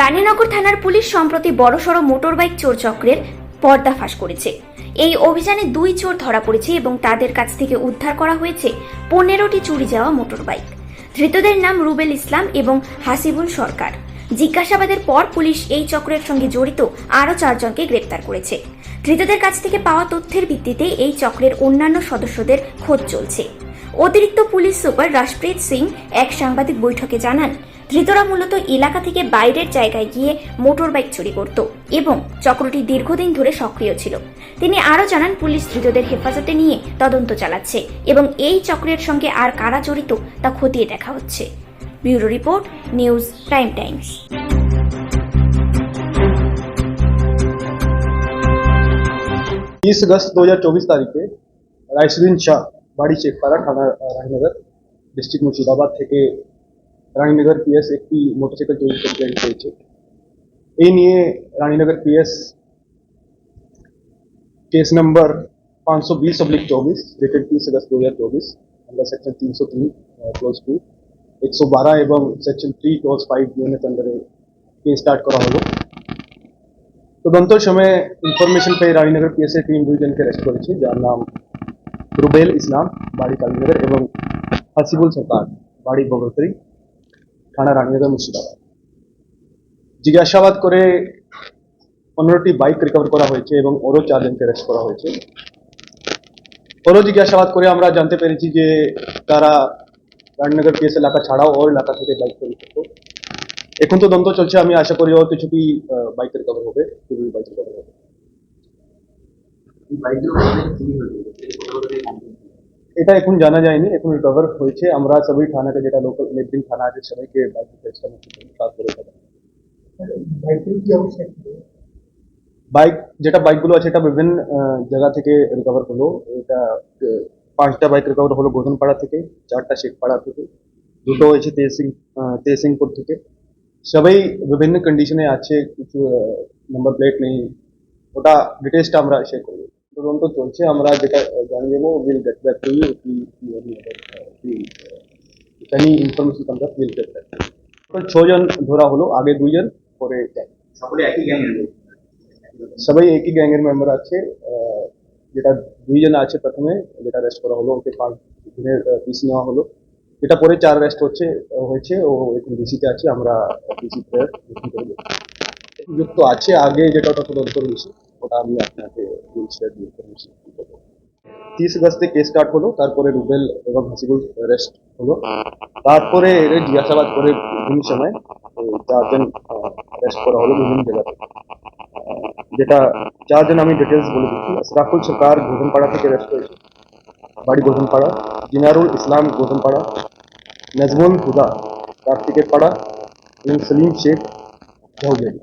রানীনগর থানার পুলিশ সম্প্রতি বড়সড় মোটরবাইক চোর চক্রের পর্দাফাশ করেছে। এই অভিযানে দুই চোর ধরা পড়েছে এবং তাদের কাছ থেকে উদ্ধার করা হয়েছে পনেরোটি চুরি যাওয়া মোটরবাইক। ধৃতদের নাম রুবেল ইসলাম এবং হাসিবুল সরকার। জিজ্ঞাসাবাদের পর পুলিশ এই চক্রের সঙ্গে জড়িত আরও চারজনকে গ্রেপ্তার করেছে। ধৃতদের কাছ থেকে পাওয়া তথ্যের ভিত্তিতে এই চক্রের অন্যান্য সদস্যদের খোঁজ চলছে। অতিরিক্ত পুলিশ সুপার রাশপ্রীত সিং এক সাংবাদিক বৈঠকে জানান ধৃতরা মূলত এলাকা থেকে বাইরের জায়গায় গিয়ে মোটরবাইক চুরি করত এবং চক্রটি দীর্ঘদিন ধরে সক্রিয় ছিল তিনি আরও জানান পুলিশ ধৃতদের হেফাজতে নিয়ে তদন্ত চালাচ্ছে এবং এই চক্রের সঙ্গে আর কারা জড়িত তা খতিয়ে দেখা হচ্ছে bureau report news prime times तीस अगस्त 2024 तारीख के রাইসুদ্দিন শাহ বাড়ি চেকপাড়া থানা আহ, রানীনগর ডিস্ট্রিক্ট মুর্শিদাবাদ থেকে রানীনগর পিএস একটি মোটরসাইকেল চুরি কমপ্লেন পেয়েছে এই নিয়ে Raninagar PS case number 520 oblique চৌবিশ ডেটেড তিরিশ আগস্ট দু হাজার চব্বিশ আমরা সেকশন তিনশো তিন ক্লোজ টু একশো বারো এবং section three clause five unit আন্ডারে কেস স্টার্ট করা হলো তদন্ত সময় ইনফরমেশন পেয়ে রানীনগর পিএসএ টিম দুইজনকে অ্যারেস্ট করেছে যার নাম রুবেল ইসলাম, বাড়ি কালীনগর এবং হাসিবুল সরকার বাড়ি বগরতরি, থানা রানীনগর, মুর্শিদাবাদ। জিজ্ঞাসাবাদ করে পনেরোটি বাইক রিকভার করা হয়েছে এবং ওরও চারজনকে অ্যারেস্ট করা হয়েছে। ওরও জিজ্ঞাসাবাদ করে আমরা জানতে পেরেছি যে তারা রানীনগর পিএস এলাকা ছাড়াও ওর এলাকা থেকে বাইক চুরি করতো। এখন তো দ্বন্দ্ব চলছে, আমি আশা করি ওর কিছুটি বাইক রিকভার হবে বাইক রিকভার হবে। এটা এখন জানা যায়নি এখন রিকভার হয়েছে আমরা সবাই থানাতে যেটা লোকাল নেবরিং থানা আছে সবাইকে বাইক টেস্ট করে দেবো বাইক যেটা বাইকগুলো আছে এটা বিভিন্ন আহ, জায়গা থেকে রিকভার হলো এটা আহ, পাঁচটা বাইক রিকভার হলো গোধনপাড়া থেকে চারটা শেখপাড়া থেকে দুটো হয়েছে তেহসিং আহ, তেহসিংপুর থেকে সবাই বিভিন্ন কন্ডিশনে আছে কিছু নাম্বার প্লেট নেই ওটা ডিটেলসটা আমরা শেয়ার করবো তদন্ত চলছে আমরা যেটা আহ, জানি নেবো will get back to you any information comes up will get back ছজন ধরা হলো আগে দুইজন পরে চার সকলে একই গ্যাংয়ের লোক সবাই একই গ্যাংয়ের মেম্বার আছে আহ, যেটা দুইজন আছে প্রথমে যেটা অ্যারেস্ট করা হলো ওকে পাঁচ দিনের পিস নেওয়া হলো যেটা পরে চার অ্যারেস্ট হচ্ছে হয়েছে ও এখন ডিসিতে আছে আমরা ডিসি যুক্ত আছে আগে যেটা ওটা তদন্ত করেছি ওটা আমি আপনাকে তিরিশ আগস্টে কেস স্টার্ট হলো, তারপরে রুবেল এবং হাসিবুল অ্যারেস্ট হলো। তারপরে এর জিজ্ঞাসাবাদ করে বিভিন্ন সময় চারজন অ্যারেস্ট করা হলো বিভিন্ন জায়গাতে যেটা চারজন আমি ডিটেলস বলে দিচ্ছি। আশরাফুল সরকার গোধনপাড়া থেকে অ্যারেস্ট হয়েছে বাড়ি গোধনপাড়া, জিনারুল ইসলাম গোধনপাড়া, নজমুল হুদা কার্তিকের পাড়া এবং সলিম শেখ ঝৌজারি